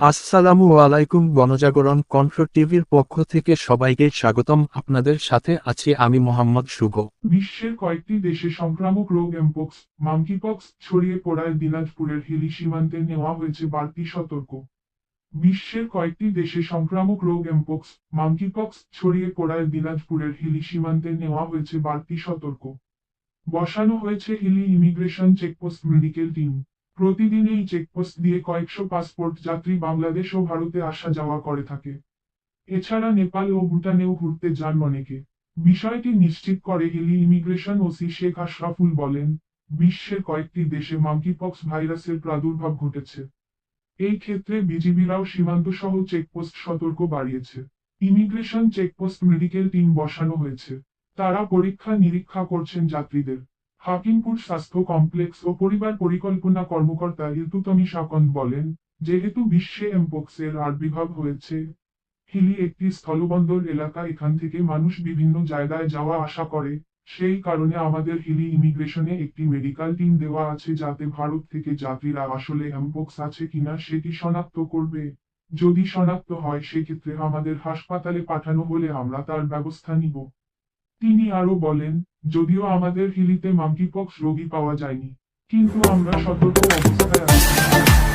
আসসালামু আলাইকুম গণজাগরণ কণ্ঠ টিভির পক্ষ থেকে সবাইকে স্বাগতম। আপনাদের সাথে আছি আমি মোহাম্মদ শুভ। বিশ্বের কয়েকটি দেশে সংক্রামক রোগ এমপক্স মাঙ্কিপক্স ছড়িয়ে পড়ায় দিনাজপুরের হিলি সীমান্তে নেওয়া হয়েছে বাড়তি সতর্ক। বিশ্বের কয়েকটি দেশে সংক্রামক রোগ এমপক্স মাঙ্কিপক্স ছড়িয়ে পড়ায় দিনাজপুরের হিলি সীমান্তে নেওয়া হয়েছে বাড়তি সতর্ক। বসানো হয়েছে Hili immigration checkpost medical team. প্রতিদিন এই চেকপোস্ট দিয়ে কয়েকশো পাসপোর্ট যাত্রী বাংলাদেশ ও ভারতে আসা যাওয়া করে থাকে। এছাড়া নেপাল ও ভুটানেও ঘুরতে যান অনেকে। বিষয়টি নিশ্চিত করে হিলি ইমিগ্রেশন ওসি শেখ আশরাফুল বলেন, বিশ্বের কয়েকটি দেশে মাঙ্কিপক্স ভাইরাসের প্রাদুর্ভাব ঘটেছে। এই ক্ষেত্রে বিজিবিরাও সীমান্ত সহ চেকপোস্ট সতর্ক বাড়িয়েছে। ইমিগ্রেশন চেকপোস্ট মেডিকেল টিম বসানো হয়েছে। তারা পরীক্ষা নিরীক্ষা করছেন যাত্রীদের। হাকিমপুর স্বাস্থ্য কমপ্লেক্স ও পরিবার পরিকল্পনা কর্মকর্তা ঋতুতমী শাকন্দ বলেন, যেহেতু বিশ্বে এমপক্সের আবির্ভাব হয়েছে, হিলি একটি স্থলবন্দর এলাকা, এখান থেকে মানুষ বিভিন্ন জায়গায় যাওয়া আসা করে, সেই কারণে আমাদের হিলি ইমিগ্রেশনে একটি মেডিকেল টিম দেওয়া আছে যাতে ভারত থেকে যাত্রীরা আসলে এমপক্স আছে কিনা সেটি শনাক্ত করবে। যদি শনাক্ত হয়, সেক্ষেত্রে আমাদের হাসপাতালে পাঠানো হলে আমরা তার ব্যবস্থা নিব। তিনি আরও বলেন যদিও আমাদের হিলিতে মাংকিপক্স রোগী পাওয়া যায়নি কিন্তু আমরা সতর্ক অবস্থায় আছি।